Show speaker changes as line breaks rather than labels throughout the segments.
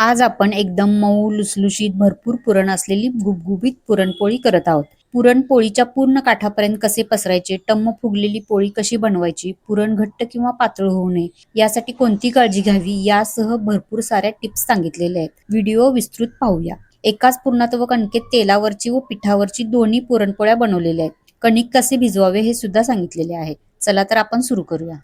आज आपण एकदम मऊ लुसलुशीत भरपूर पुरण असलेली गुबगुबीत पुरणपोळी करत आहोत. पुरणपोळीच्या पूर्ण काठापर्यंत कसे पसरायचे टम्म फुगलेली पोळी कशी बनवायची पुरण घट्ट किंवा पातळ होऊ नये यासाठी कोणती काळजी घ्यावी यासह भरपूर साऱ्या टिप्स सांगितलेल्या आहेत. व्हिडिओ विस्तृत पाहूया. एकाच पुरणात व कणकेत तेलावरची व पिठावरची दोन्ही पुरणपोळ्या बनवलेल्या आहेत. कणिक कसे भिजवावे हे सुद्धा सांगितलेले आहे. चला तर आपण सुरू करूया.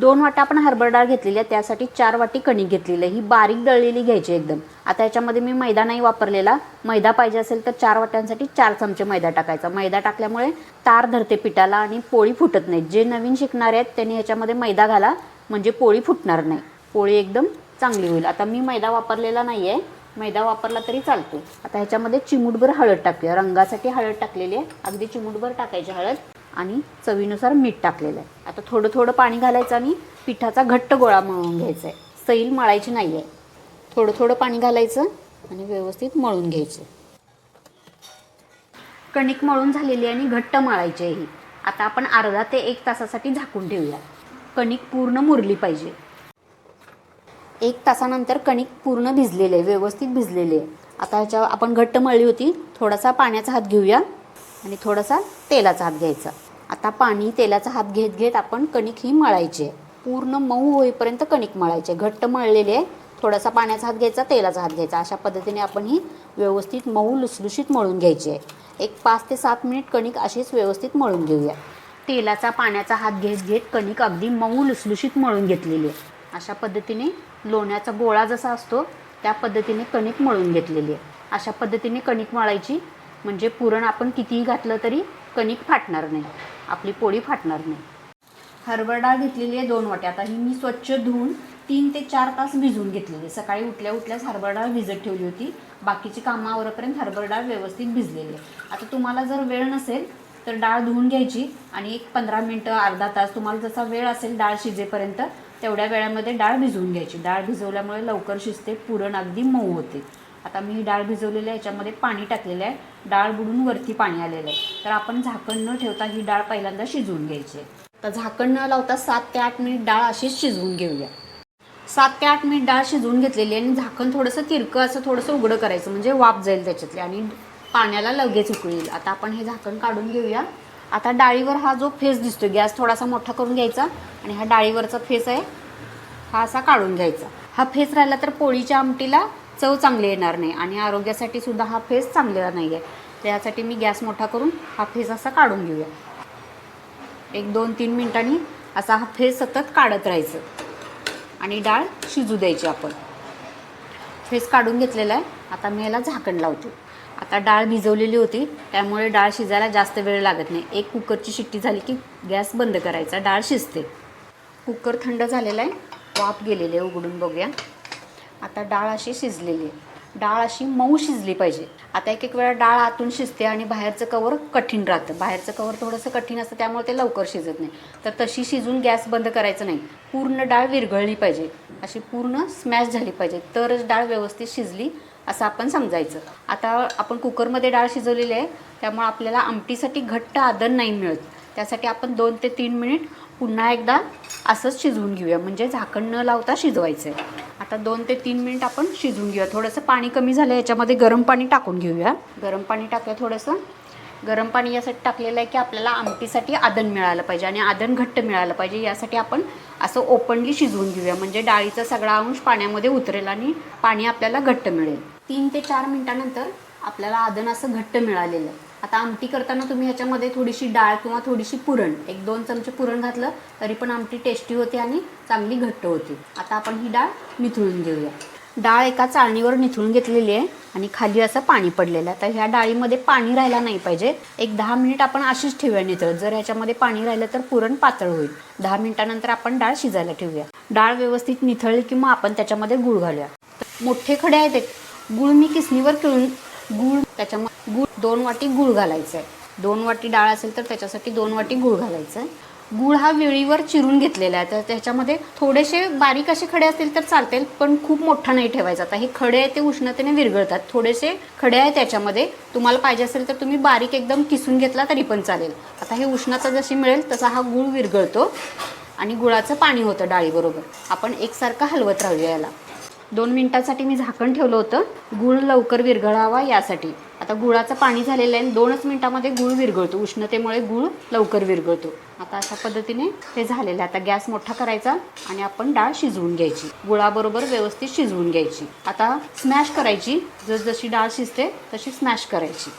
दोन वाटा आपण हरभरा डाळ घेतलेली आहे त्यासाठी चार वाटी कणिक घेतलेली आहे. ही बारीक दळलेली घ्यायची एकदम. आता याच्यामध्ये मी मैदा नाही वापरलेला. मैदा पाहिजे असेल तर चार वाट्यांसाठी चार चमचे मैदा टाकायचा. मैदा टाकल्यामुळे तार धरते पिठाला आणि पोळी फुटत नाही. जे नवीन शिकणारे आहेत त्यांनी याच्यामध्ये मैदा घाला म्हणजे पोळी फुटणार नाही. पोळी एकदम चांगली होईल. आता मी मैदा वापरलेला नाही आहे मैदा वापरला तरी चालतो. आता ह्याच्यामध्ये चिमूटभर हळद टाकूया. रंगासाठी हळद टाकलेली आहे. अगदी चिमूटभर टाकायची हळद. आणि चवीनुसार मीठ टाकलेलं आहे. आता थोडं थोडं पाणी घालायचं आणि पिठाचा घट्ट गोळा मळून घ्यायचा आहे. सैल मळायची नाही आहे थोडं थोडं पाणी घालायचं आणि व्यवस्थित मळून घ्यायचं. कणिक मळून झालेली आहे आणि घट्ट मळायची आहे ही. आता आपण अर्धा ते एक तासासाठी झाकून ठेवूया. कणिक पूर्ण मुरली पाहिजे. एक तासानंतर कणिक पूर्ण भिजलेले आहे व्यवस्थित भिजलेले आहे. आता ह्याच्या आपण घट्ट मळली होती थोडासा पाण्याचा हात घेऊया आणि थोडासा तेलाचा हात घ्यायचा. आता पाणी तेलाचा हात घेत घेत आपण कणिक ही मळायची आहे. पूर्ण मऊ होईपर्यंत कणिक मळायचे आहे. घट्ट मळलेले आहे. थोडासा पाण्याचा हात घ्यायचा तेलाचा हात घ्यायचा. अशा पद्धतीने आपण ही व्यवस्थित मऊ लुसलुशीत मळून घ्यायची आहे. एक पाच ते सात मिनिट कणिक अशीच व्यवस्थित मळून घेऊया. तेलाचा पाण्याचा हात घेत घेत कणिक अगदी मऊ लुसलुशीत मळून घेतलेली आहे. अशा पद्धतीने लोण्याचा गोळा जसा असतो त्या पद्धतीने कणिक मळून घेतलेली आहे. अशा पद्धतीने कणिक मळायची. म्हणजे पुरण आपण कितीही घातलं तरी कणिक फाटणार नाही. आपली पोळी फाटणार नाही. हरभरा डाळ घेतलेली आहे दोन वाट्या. आता ही मी स्वच्छ धुवून तीन ते चार तास भिजवून घेतलेली आहे. सकाळी उठल्या उठल्याच हरभरा डाळ भिजत ठेवली होती. बाकीची कामं आवरपर्यंत हरभरा डाळ व्यवस्थित भिजलेली आहे. आता तुम्हाला जर वेळ नसेल तर डाळ धुवून घ्यायची आणि एक पंधरा मिनटं अर्धा तास तुम्हाला जसा वेळ असेल डाळ शिजेपर्यंत तेवढ्या वेळामध्ये डाळ भिजवून घ्यायची. डाळ भिजवल्यामुळे लवकर शिजते पुरण अगदी मऊ होते. आता मी डाळ भिजवलेली आहे याच्यामध्ये पाणी टाकलेलं आहे. डाळ बुडून वरती पाणी आलेलं आहे. तर आपण झाकण न ठेवता ही डाळ पहिल्यांदा शिजवून घ्यायची आहे. तर झाकण न लावता सात ते आठ मिनिट डाळ अशीच शिजवून घेऊया. सात ते आठ मिनिट डाळ शिजवून घेतलेली आहे आणि झाकण थोडंसं तिरकं असं थोडंसं उघडं करायचं म्हणजे वाफ जाईल त्याच्यातली आणि पाण्याला लगेच उकळेल. आता आपण हे झाकण काढून घेऊया. आता डाळीवर हा जो फेस दिसतो गॅस थोडासा मोठा करून घ्यायचा आणि हा डाळीवरचा फेस आहे हा असा काढून घ्यायचा. हा फेस राहिला तर पोळीच्या आमटीला चव चांगली येणार नाही आणि आरोग्यासाठी सुद्धा हा फेस चांगलेला नाही आहे त्यासाठी मी गॅस मोठा करून हा फेस असा काढून घेऊया. एक दोन तीन मिनटांनी असा हा फेस सतत काढत राहायचं. आणि डाळ शिजू द्यायची आपण. फेस काढून घेतलेला आहे. आता मी याला झाकण लावते. आता डाळ भिजवलेली होती त्यामुळे डाळ शिजायला जास्त वेळ लागत नाही. एक कुकरची शिट्टी झाली की गॅस बंद करायचा. डाळ शिजते. कुकर थंड झालेला आहे. वाफ गेलेली आहे उघडून बघूया. आता डाळ अशी शिजलेली आहे. डाळ अशी मऊ शिजली पाहिजे. आता एक एक वेळा डाळ आतून शिजते आणि बाहेरचं कवर कठीण राहतं. बाहेरचं कवर थोडंसं कठीण असतं त्यामुळे ते लवकर शिजत नाही. तर तशी शिजून गॅस बंद करायचं नाही. पूर्ण डाळ विरघळली पाहिजे. अशी पूर्ण स्मॅश झाली पाहिजे. तरच डाळ व्यवस्थित शिजली असं आपण समजायचं. आता आपण कुकरमध्ये डाळ शिजवलेली आहे त्यामुळे आपल्याला आमटीसाठी घट्ट आदन नाही मिळत. त्यासाठी आपण दोन ते तीन मिनिट पुन्हा एकदा असंच शिजवून घेऊया. म्हणजे झाकण न लावता शिजवायचं आहे आता दोन ते तीन मिनिट आपण शिजून घेऊया. थोडंसं पाणी कमी झालं याच्यामध्ये गरम पाणी टाकून घेऊया. गरम पाणी टाकूया थोडंसं. गरम पाणी यासाठी टाकलेलं आहे की आपल्याला आमटीसाठी आदन मिळालं पाहिजे आणि आदन घट्ट मिळालं पाहिजे. यासाठी आपण असं ओपनली शिजवून घेऊया. म्हणजे डाळीचा सगळा अंश पाण्यामध्ये उतरेल आणि पाणी आपल्याला घट्ट मिळेल. तीन ते चार मिनिटानंतर आपल्याला आदन असं घट्ट मिळालेलं आहे. आता आमटी करताना तुम्ही ह्याच्यामध्ये थोडीशी डाळ किंवा थोडीशी पुरण एक दोन चमचे पुरण घातलं तरी पण आमटी टेस्टी होते आणि चांगली घट्ट होती. आता आपण ही डाळ निथळून घेऊया. डाळ एका चाळणीवर निथळून घेतलेली आहे आणि खाली असं पाणी पडलेलं आहे. तर ह्या डाळीमध्ये पाणी राहायला नाही पाहिजे. एक दहा मिनिट आपण अशीच ठेवूया निथळत जर ह्याच्यामध्ये पाणी राहिलं तर पुरण पातळ होईल. दहा मिनिटानंतर आपण डाळ शिजायला ठेवूया. डाळ व्यवस्थित निथळली किंवा आपण त्याच्यामध्ये गुळ घालूया. मोठे खडे आहेत गुळ मी किसणीवर पिळून गुळ त्याच्यामध्ये गुळ दोन वाटी गुळ घालायचं आहे दोन वाटी डाळ असेल तर त्याच्यासाठी दोन वाटी गुळ घालायचं आहे गुळ हा वेळीवर चिरून घेतलेला आहे. तर त्याच्यामध्ये थोडेसे बारीक असे खडे असतील तर चालतील पण खूप मोठा नाही ठेवायचा. आता हे खडे आहे ते उष्णतेने विरघळतात. थोडेसे खडे आहे त्याच्यामध्ये. तुम्हाला पाहिजे असेल तर तुम्ही बारीक एकदम किसून घेतला तरी पण चालेल. आता हे उष्णता जशी मिळेल तसा हा गुळ विरघळतो. आणि गुळाचं पाणी होतं डाळीबरोबर. आपण एकसारखं हलवत राहूया याला. दोन मिनटासाठी मी झाकण ठेवलं होतं. गुळ लवकर विरघळावा यासाठी. आता गुळाचं पाणी झालेलं आहे आणि दोनच मिनटामध्ये गुळ विरघळतो. उष्णतेमुळे गुळ लवकर विरघळतो. आता अशा पद्धतीने ते झालेलं आहे. आता गॅस मोठा करायचा आणि आपण डाळ शिजवून घ्यायची. गुळाबरोबर व्यवस्थित शिजवून घ्यायची. आता स्मॅश करायची. जसजशी डाळ शिजते तशी स्मॅश करायची.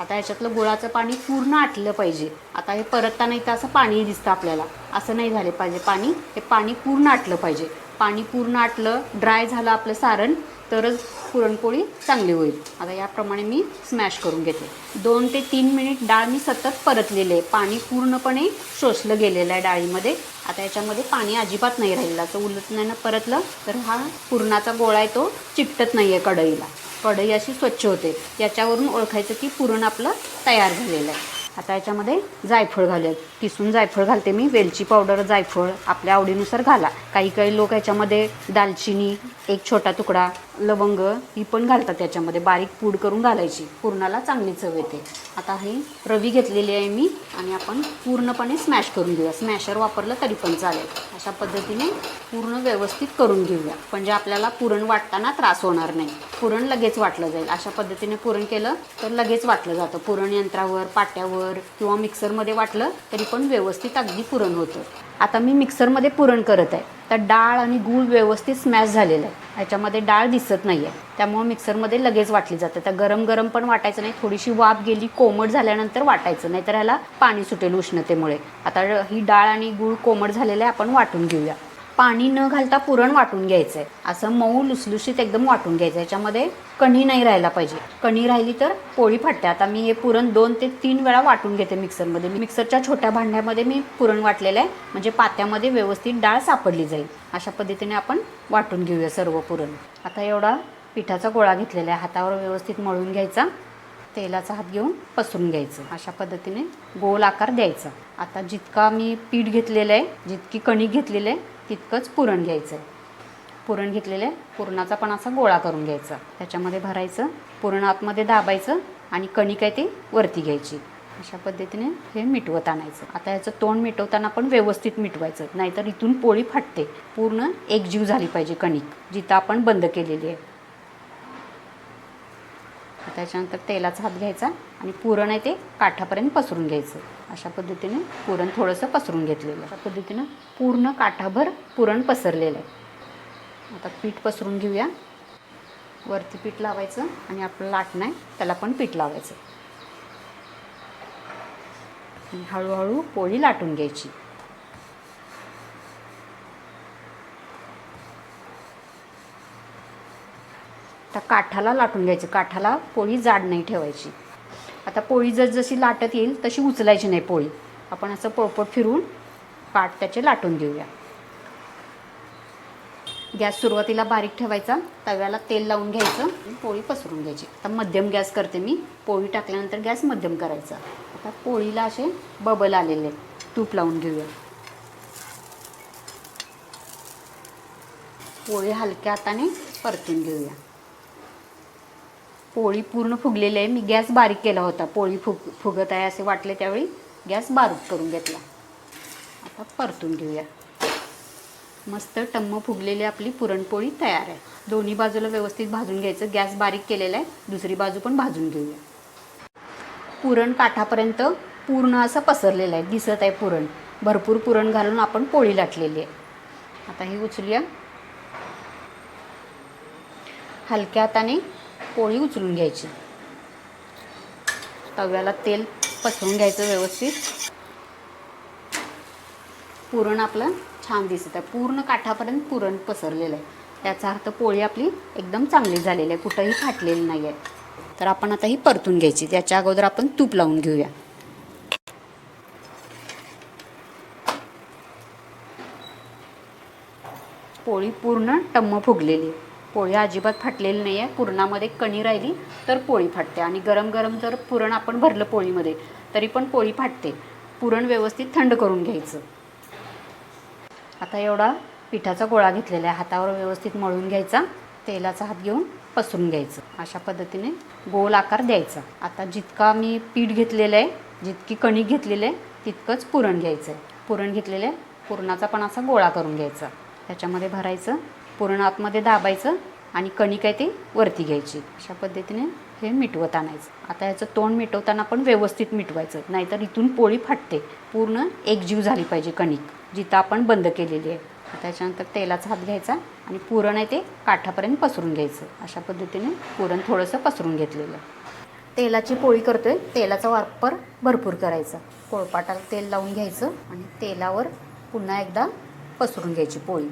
आता याच्यातलं गुळाचं पाणी पूर्ण आटलं पाहिजे. आता हे परतताना इथं असं पाणी दिसतं आपल्याला. असं नाही झाले पाहिजे पाणी. हे पाणी पूर्ण आटलं पाहिजे. पाणी पूर्ण आटलं ड्राय झालं आपलं सारण तरच पुरणपोळी चांगली होईल. आता याप्रमाणे मी स्मॅश करून घेते. दोन ते तीन मिनिट डाळ मी सतत परतलेली आहे. पाणी पूर्णपणे शोषलं गेलेलं आहे डाळीमध्ये. आता याच्यामध्ये पाणी अजिबात नाही राहिलं असं उलटण्यानं परतलं तर हा पुरणाचा गोळा आहे तो चिकटत नाही आहे कढईला. कढई अशी स्वच्छ होते. याच्यावरून ओळखायचं की पुरण आपलं तयार झालेलं आहे. आता याच्यामध्ये जायफळ घालूयात किसून जायफळ घालते मी. वेलची पावडर जायफळ आपल्या आवडीनुसार घाला. काही काही लोक याच्यामध्ये दालचिनी एक छोटा तुकडा लवंग ही पण घालतात त्याच्यामध्ये. बारीक पूड करून घालायची. पूर्णाला चांगली चव येते. आता ही रवी घेतलेली आहे मी आणि आपण पूर्णपणे स्मॅश करून घेऊया. स्मॅशर वापरलं तरी पण चालेल. अशा पद्धतीने पूर्ण व्यवस्थित करून घेऊया. म्हणजे आपल्याला पुरण वाटताना त्रास होणार नाही. पुरण लगेच वाटलं जाईल. अशा पद्धतीने पुरण केलं तर लगेच वाटलं जातं. पुरण यंत्रावर पाट्यावर किंवा मिक्सरमध्ये वाटलं तरी पण व्यवस्थित अगदी पुरण होतं. आता मी मिक्सरमध्ये पुरण करत आहे. तर डाळ आणि गूळ व्यवस्थित स्मॅश झालेलं आहे. ह्याच्यामध्ये डाळ दिसत नाही आहे त्यामुळे मिक्सरमध्ये लगेच वाटली जाते. तर गरम गरम पण वाटायचं नाही. थोडीशी वाफ गेली कोमट झाल्यानंतर वाटायचं. नाही तर ह्याला पाणी सुटेल उष्णतेमुळे. आता ही डाळ आणि गूळ कोमट झालेलं आहे. आपण वाटून घेऊया. पाणी न घालता पुरण वाटून घ्यायचं आहे असं मऊ लुसलुशीत एकदम वाटून घ्यायचं आहे याच्यामध्ये कणी नाही राहायला पाहिजे. कणी राहिली तर पोळी फाटते. आता मी हे पुरण दोन ते तीन वेळा वाटून घेते मिक्सरमध्ये. मिक्सरच्या छोट्या भांड्यामध्ये मी पुरण वाटलेलं आहे. म्हणजे पात्यामध्ये व्यवस्थित डाळ सापडली जाईल. अशा पद्धतीने आपण वाटून घेऊया सर्व पुरण. आता एवढा पिठाचा गोळा घेतलेला आहे. हातावर व्यवस्थित मळून घ्यायचा. तेलाचा हात घेऊन पसरून घ्यायचं. अशा पद्धतीने गोल आकार द्यायचा. आता जितका मी पीठ घेतलेलं आहे जितकी कणिक घेतलेली आहे तितकंच पुरण घ्यायचं आहे पुरण घेतलेलं आहे. पुरणाचा पण असा गोळा करून घ्यायचा. त्याच्यामध्ये भरायचं पुरण आतमध्ये दाबायचं आणि कणिक आहे ती वरती घ्यायची. अशा पद्धतीने हे मिटवत आणायचं. आता याचं तोंड मिटवताना पण व्यवस्थित मिटवायचं. नाहीतर इथून पोळी फाटते. पूर्ण एकजीव झाली पाहिजे कणिक जिथं आपण बंद केलेली आहे. त्याच्यानंतर तेलाचा हात घ्यायचा आणि पुरण आहे ते काठापर्यंत पसरून घ्यायचं. अशा पद्धतीने पुरण थोडंसं पसरून घेतलेलं अशा पद्धतीनं पूर्ण काठाभर पुरण पसरलेलं आहे. आता पीठ पसरून घेऊया. वरती पीठ लावायचं आणि आपलं लाटणं आहे त्याला पण पीठ लावायचं. आणि हळूहळू पोळी लाटून घ्यायची. आता काठाला लाटून घ्यायचं. काठाला पोळी जाड नाही ठेवायची. आता पोळी जसजशी लाटत येईल तशी उचलायची नाही पोळी. आपण असं पोळपोट फिरून पाट त्याचे लाटून घेऊया. गॅस सुरुवातीला बारीक ठेवायचा तव्याला तेल लावून घ्यायचं आणि पोळी पसरून घ्यायची. आता मध्यम गॅस करते मी पोळी टाकल्यानंतर गॅस मध्यम करायचा. आता पोळीला असे बबल आलेले तूप लावून घेऊया. पोळी हलक्या हाताने परतून घेऊया. पोळी पूर्ण फुगलेली आहे. मी गॅस बारीक केला होता. पोळी फुग फुगत आहे असे वाटले त्यावेळी. गॅस बारीक करून घेतला. आता परतून घेऊया. मस्त टम्म फुगलेली आपली पुरणपोळी तयार आहे. दोन्ही बाजूला व्यवस्थित भाजून घ्यायचं. गॅस बारीक केलेला आहे. दुसरी बाजू पण भाजून घेऊया. पुरण काठापर्यंत पूर्ण असं पसरलेलं आहे. दिसत आहे पुरण. भरपूर पुरण घालून आपण पोळी लाटलेली आहे. आता ही उचलूया. हलक्या हाताने पोळी उचलून घ्यायची. तव्याला तेल पसरून घ्यायचं व्यवस्थित. पुरण आपलं छान दिसत आहे पूर्ण काठापर्यंत पुरण पसरलेलं आहे. त्याचा अर्थ पोळी आपली एकदम चांगली झालेली आहे. कुठंही फाटलेली नाही आहे तर आपण आता ही परतून घ्यायची. त्याच्या अगोदर आपण तूप लावून घेऊया. पोळी पूर्ण टम्म फुगलेली आहे. पोळी अजिबात फाटलेली नाही आहे पुरणामध्ये कणी राहिली तर पोळी फाटते. आणि गरम गरम जर पुरण आपण भरलं पोळीमध्ये तरी पण पोळी फाटते. पुरण व्यवस्थित थंड करून घ्यायचं. आता एवढा पिठाचा गोळा घेतलेला आहे. हातावर व्यवस्थित मळून घ्यायचा. तेलाचा हात घेऊन पसरून घ्यायचं. अशा पद्धतीने गोल आकार द्यायचा. आता जितका मी पीठ घेतलेलं आहे जितकी कणिक घेतलेली आहे तितकंच पुरण घ्यायचं आहे पुरण घेतलेलं आहे. पुरणाचा पण असा गोळा करून घ्यायचा. त्याच्यामध्ये भरायचं पुरण आतमध्ये दाबायचं आणि कणिक आहे ती वरती घ्यायची. अशा पद्धतीने हे मिटवत आणायचं. आता याचं तोंड मिटवताना पण व्यवस्थित मिटवायचं. नाहीतर इथून पोळी फाटते. पूर्ण एकजीव झाली पाहिजे कणिक जिथं आपण बंद केलेली आहे. त्याच्यानंतर तेलाचा हात घ्यायचा आणि पुरण आहे ते काठापर्यंत पसरून घ्यायचं. अशा पद्धतीने पुरण थोडंसं पसरून घेतलेलं. तेलाची पोळी करतोय. तेलाचा वापर भरपूर करायचा. पोळपाटाला तेल लावून घ्यायचं आणि तेलावर पुन्हा एकदा पसरून घ्यायची पोळी.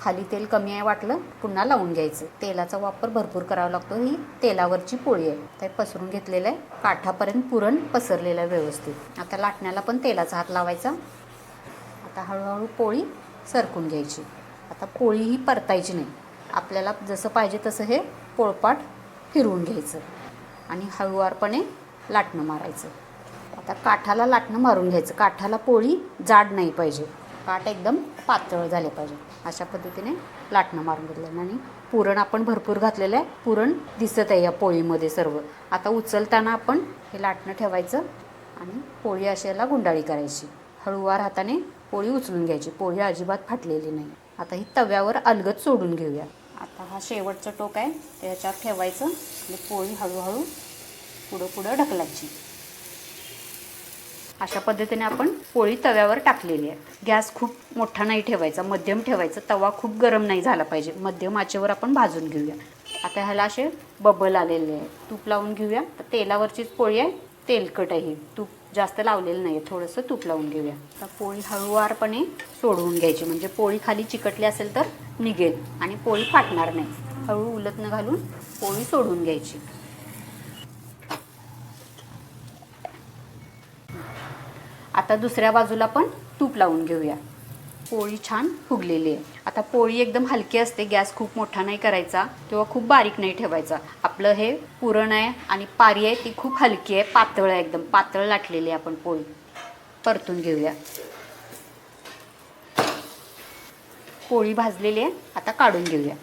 खाली तेल कमी आहे वाटलं पुन्हा लावून घ्यायचं. तेलाचा वापर भरपूर करावा लागतो. ही तेलावरची पोळी आहे. ते पसरून घेतलेलं आहे. काठापर्यंत पुरण पसरलेलं आहे व्यवस्थित. आता लाटण्याला पण तेलाचा हात लावायचा. आता हळूहळू पोळी सरकून घ्यायची. आता पोळी ही परतायची नाही. आपल्याला जसं पाहिजे तसं हे पोळपाट फिरवून घ्यायचं आणि हळुवारपणे लाटणं मारायचं. आता काठाला लाटणं मारून घ्यायचं. काठाला पोळी जाड नाही पाहिजे. पाट एकदम पातळ झाले पाहिजे. अशा पद्धतीने लाटणं मारून घेतलं. आणि पुरण आपण भरपूर घातलेलं आहे. पुरण दिसत आहे या पोळीमध्ये सर्व. आता उचलताना आपण हे लाटणं ठेवायचं आणि पोळी अशाला गुंडाळी करायची. हळूवार हाताने पोळी उचलून घ्यायची. पोळी अजिबात फाटलेली नाही. आता ही तव्यावर अलगद सोडून घेऊया. आता हा शेवटचं टोक आहे. त्याच्यात ठेवायचं आणि पोळी हळूहळू पुढं पुढं ढकलायची. अशा पद्धतीने आपण पोळी तव्यावर टाकलेली आहे. गॅस खूप मोठा नाही ठेवायचा मध्यम ठेवायचा. तवा खूप गरम नाही झाला पाहिजे. मध्यम आचेवर आपण भाजून घेऊया. आता ह्याला असे बबल आलेले आहे तूप लावून घेऊया. तर तेलावरचीच पोळी आहे. तेलकट आहे. ही तूप जास्त लावलेलं नाही आहे थोडंसं तूप लावून घेऊया. आता पोळी हळूवारपणे सोडवून घ्यायची. म्हणजे पोळी खाली चिकटली असेल तर निघेल आणि पोळी फाटणार नाही. हळू उलटणं घालून पोळी सोडून घ्यायची. आता दुसऱ्या बाजूला पण तूप लावून घेऊया. पोळी छान फुगलेली आहे. आता पोळी एकदम हलकी असते गॅस खूप मोठा नाही करायचा किंवा खूप बारीक नाही ठेवायचा. आपलं हे पुरण आहे आणि पारी आहे ती खूप हलकी आहे पातळ आहे एकदम. पातळ लाटलेली आहे आपण पोळी. परतून घेऊया. पोळी भाजलेली आहे आता काढून घेऊया.